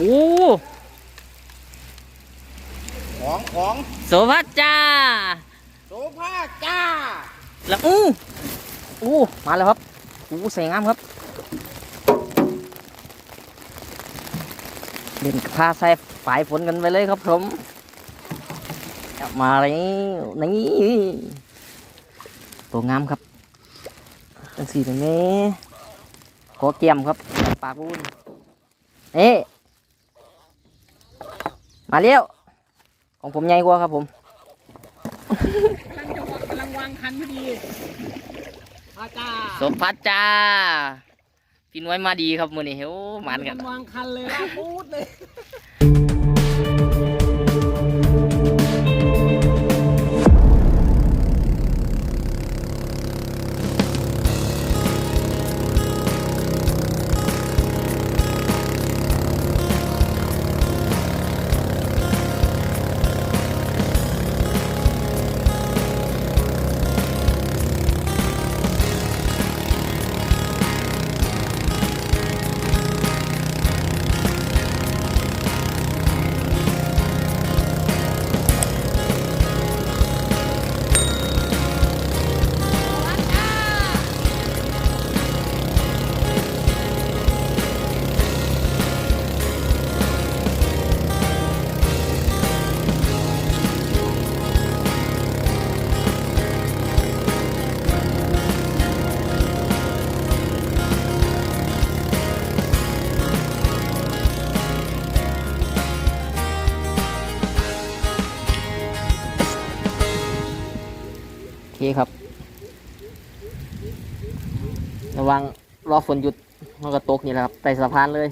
โอ้ของของโสภัสจ้าโสภาจ้าแล้วอู้อู้มาแล้วครับอู้ใส่งามครับเล่นกับผ้าใส่ฝายฝนกันไปเลยครับผมกลับมาแล้วนี่ตัวงามครับตั้งสี่ตรงนี้ขอเกียมครับปากบุญเอ๊ะ มาเร็วของผมใหญ่กว่าครับผมตั้งจังหวะกำลังวางคันพอดีอาจ้าสมพัดจ้าพี่น้อยมาดีครับมือนี้โอ้หมันกันวางคันเลยลากพูดเลย วังรอฝนหยุดมันก็ตกนี่แหละครับไต่สะพานเลย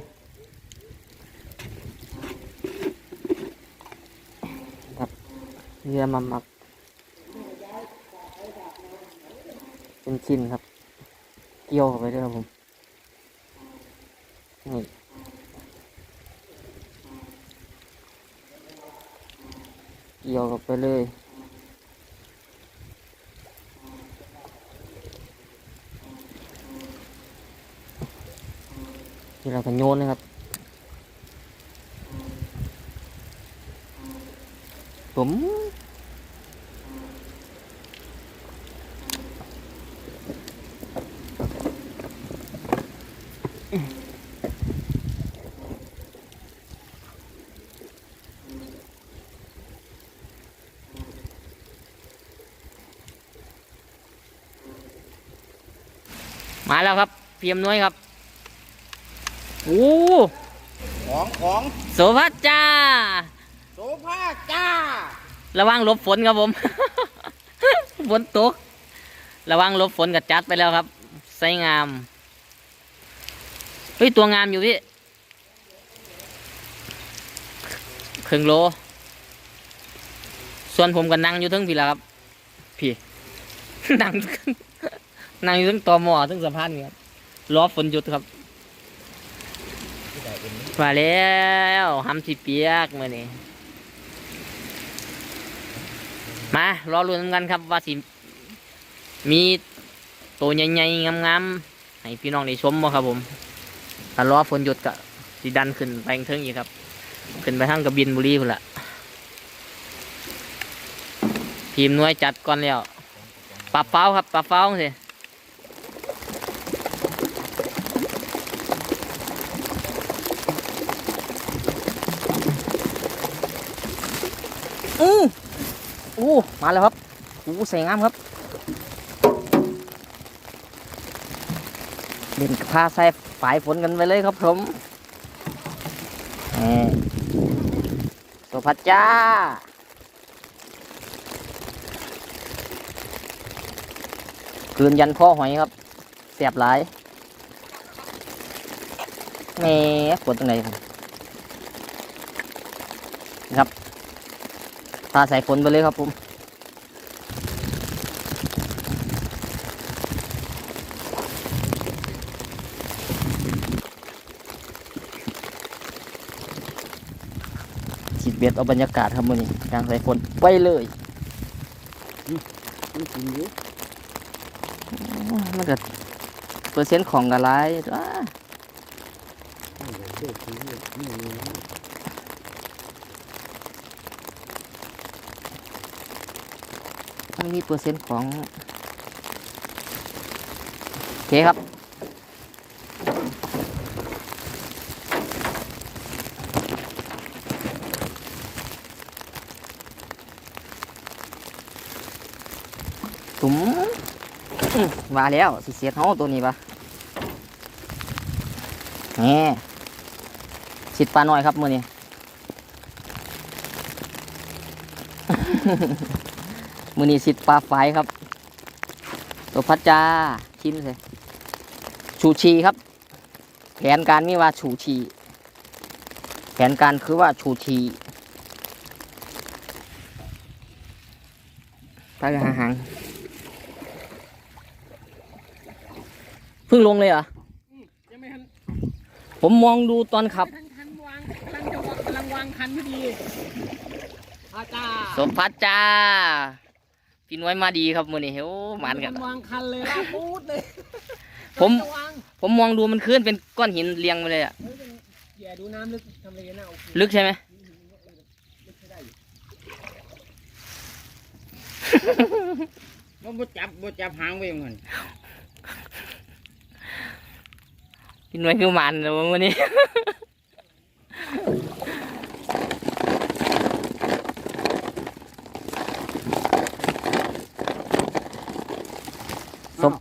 ครับเรือมาหมักเป็นชิ้นครับ เกี่ยวเข้าไปด้วยครับผมนี่เกี่ยวเข้าไปเลย ที่เราก็โยนนะครับ ผมมาแล้วครับเพียมน้อยครับ โอ้ของของโสภัสจ้า โสภาจ้า ระวังหลบฝนครับผม ฝนตก ระวังหลบฝนกับจัดไปแล้วครับไซงาม เฮ้ย ตัวงามอยู่พี่ครึ่งโล ส่วนผมก็นั่งอยู่เทั้งพี่แล้วครับ พี่ นั่งนั่งอยู่เทั้งตอหมอเทั้งสะพานนี่ครับรอฝนหยุดครับ มาแล้วหำสิเปียกมือนี้มารอรุ้นกันครับว่าสิ มีตัวใหญ่ๆงามๆให้พี่น้องได้ชมบ่ครับผมถ้ารอฝนหยุดก็สิดันขึ้นไปเทิงอีกครับ ขึ้นไปทางกระบินบุรีพุ่นละทีมน่วยจัดก่อนแล้วปลาเฝ้าครับปลาเฝ้าสิ อู้มาแล้วครับอู้ใส่งามครับเล่นกับผ้าใส่ฝายฝนกันไปเลยครับผมนี่โสภัสจ้าคืนยันข้อหอยครับเสียบหลายแหม่ปวดตรงไหนครับ ครับพาใส่ฝนไปเลยครับผมฉีดเบ็ดเอาบรรยากาศครับมือนี้กลางสายฝนไปเลยมันกินอยู่โอ้ยมันก็เปอร์เซ็นต์ของกระไรตัว โชคดีนี่มีเปอร์เซ็นต์ของโอเคครับตุ๋มมาแล้วสิเสียดเฮาตัวนี้ปะแหนี่สิดปลาหน่อยครับมือนี้ มือนี้สิดปลาไฟครับตัวพัดจาชิมเลยชูชีครับ แผนการมีว่าชูชี แผนการคือว่าชูชีไปกันหางๆเพิ่งลงเลยเหรออืมยังไม่ทันผมมองดูตอนขับทันทันวางกำลังจะวางกำลังวางคันพอดีอาจารย์สมพัดจ้า พี่น้อยมาดีครับมือนี้โอ้หมันกัน วางคันเลยลากปูดเลยผมจะวางผมมองดูมันขึ้นเป็นก้อนหินเรียงไปเลยอะเฮ้ยเป็นอย่าดูน้ำลึกทำอะไรนะโอเคลึกใช่ไหม ลึกใช้ได้อยู่มันบ่จับบ่จับหางไว้เหมือนพี่น้อยคือหมันเลยวันนี้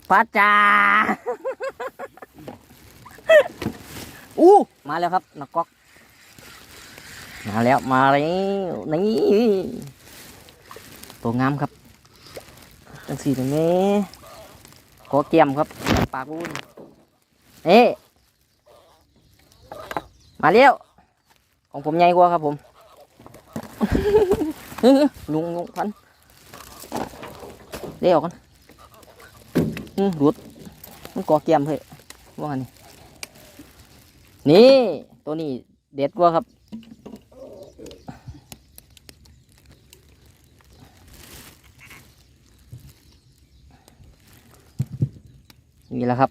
พัดจ้าอู้มาแล้วครับนักก๊อก มาแล้วมาแล้วนี่ตัวงามครับจังสีตรงนี้ขอเกียมครับ ปากอุ่นเอ๊ะมาเร็วของผมใหญ่กว่าครับผมลุงลุงพันเร็วกัน อืมรุด มันก่อเกียมเฮ้ยว่าไงนี่นี่ ตัวนี้เด็ดกว่าครับ นี่แหละครับ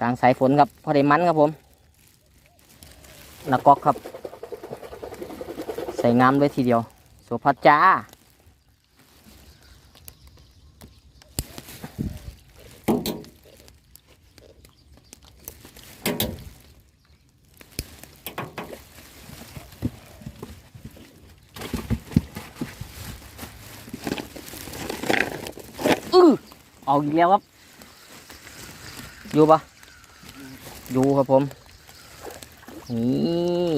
กลางสายฝนครับพอได้มันครับผมนักกอกครับ ใส่งามเลยทีเดียวโสพัดจ้า อื้ อออกอีกแล้วครับ อยู่ปะอยู่ครับผม นี่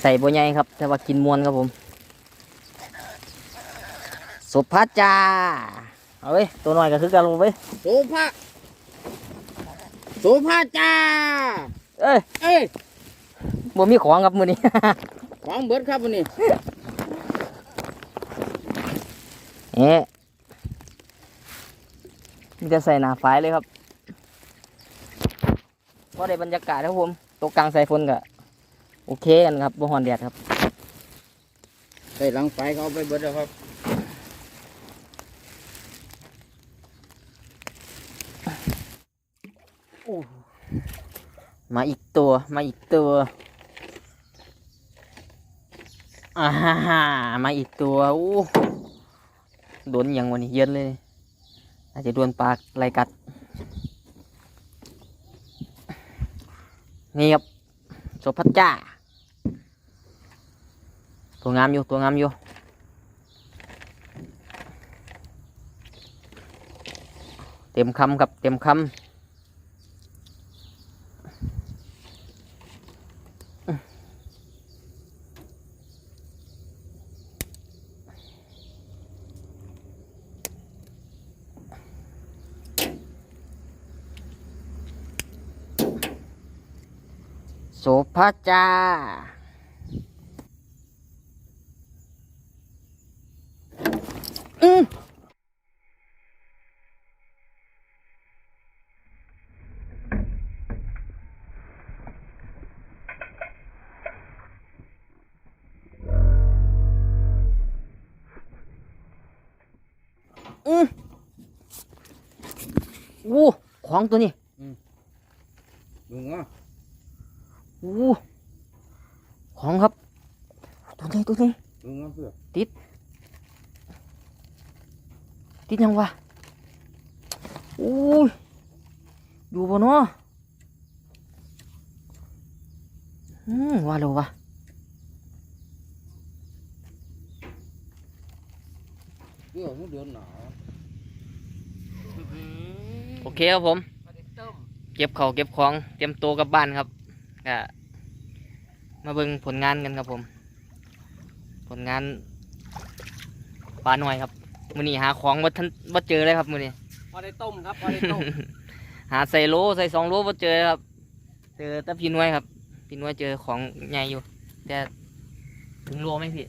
ใส่บัวใหญ่ครับ แต่ว่ากินมวนครับผมสุภาพจ้าเอาเว้ยตัวหน่อยก็คือกันลงเว้ยโสภาโสภาจ้าเอ้ยเอ้ยบ่มีของครับมือนี้ ของเบิดครับวันนี้ เอ๊ะมันจะใส่หนาฝายเลยครับพอได้บรรยากาศครับผมตกกลางสายฝนก็โอเคกันครับบ่ฮอนแดดครับใส่หลังไฟเขาเอาไปเบิดแล้วครับมาอีกตัวมาอีกตัวอ่าฮ่าฮ่ามาอีกตัวอู้ โดนอย่างวันนี้เย็นเลย อาจจะโดนปลาไรกัด นี่ครับโสพัดจ้า ตัวงามอยู่ ตัวงามอยู่ เต็มคำครับ เต็มคำ โสภาจ้าอืมอืมอู้ของตัวนี้เมึงอะโอ้ของครับ ตัวนี้ตัวนี้มึงอะเพื่อติดยังวะโอ้ยอยู่บนเนาะอืมว่าแล้ววะเพื่อมึงเดือนหนาวโอเคครับผม เก็บเขาวเก็บของ เตรียมตัวกลับบ้านครับ ก็มาเบิ่งผลงานกันครับผม ผลงานปลาหน่อยครับมื้อนี้หาของบ่ทันบ่เจอเลยครับมื้อนี้พอได้ต้มครับพอได้ต้มหาใส่โลใส่สองโลบ่เจอครับ เจอแต่พี่น้วยครับพี่น้วยเจอของใหญ่อยู่ แต่ถึงโลไหมพี่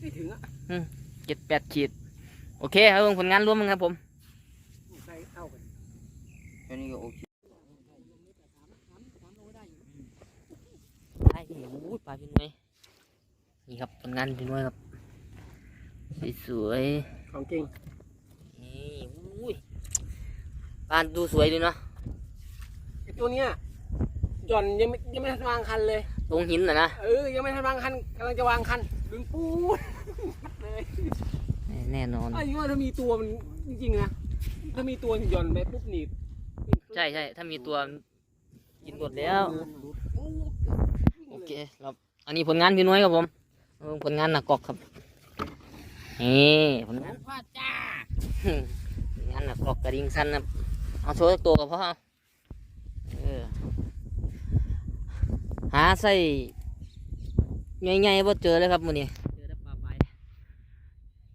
ไม่ถึงอะเจ็ดแปดขีด โอเคครับผมผลงานร่วมกันครับผมใส่เท่ากันแค่นี้ก็โอเค ได้พี่อู้ย ปลาพี่น้วยนี่ครับผลงานพี่น้วยครับสวยของจริงๆนี่อุ้ยปลาดูสวยดีเนาะไอ้ตัวเนี้ยหย่อนยังไม่ยังไม่ทันวางคันเลยตรงหินน่ะนะเออยังไม่ทันวางคันกำลังจะวางคันดึงปูดเลยแน่นอนไอ้ยี่ว่าถ้ามีตัวมันจริงๆนะถ้ามีตัวหย่อนไปปุ๊บหนีบใช่ใช่ถ้ามีตัวกินหมดแล้วโอ เคครับ อันนี้ผลงานพี่น้อยครับผมเออผลงานหนักกอกครับนี่ผลงานพ่อจ้าผลงานหนักกอกกระดิ่งสั้นครับเอาโชว์สักตัวกับพ่อเอาเออหาใส่ใหญ่ๆบ่เจอเลยครับมื้อนี้เจอแต่ปลาไป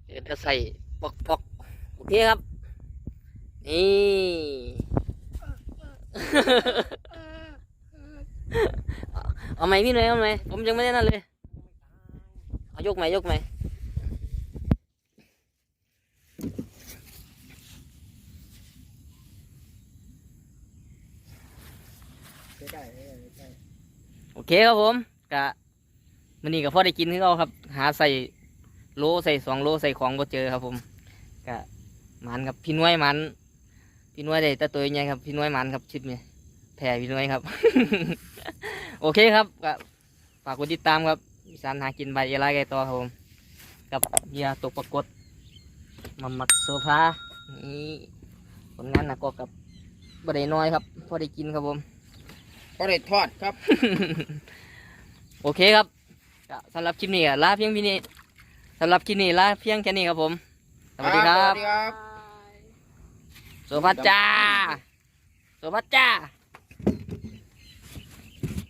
เจอแต่ใส่ปอกปอกๆโอเคครับ นี่ เอาไหมพี่หน่อยเอาไหมผมยังไม่ได้นั่นเลยเอายกไหมยกไหมโอเคครับผมกะมันนี้ก็พอได้กินคือเอาครับ หาใส่โลใส่สองโลใส่ของก็เจอครับผมกะมันครับพี่น้อยมันพี่น้อยได้ต่ตัวใหญ่ครับพี่น้อยมันครับชิดนี้แผ่พี่น้อยครับ โอเคครับก็ฝากกดติดตามครับอีสานหากินใบเอไลไก่ต่อครับผมกับเหยียตกปรากฏมามัดโซฟานี่ผลงานหนักก็กับบไดน้อยครับพอได้กินครับผมก็ได้ทอดครับ โอเคครับก็สำหรับคลิปนี้ก็ลาเพียงพี่นี้สำหรับคลิปนี้ลาเพียงแค่นี้ครับผมสวัสดีครัสบวัสดีครับโซฟัสจ้าโซฟัสจ้า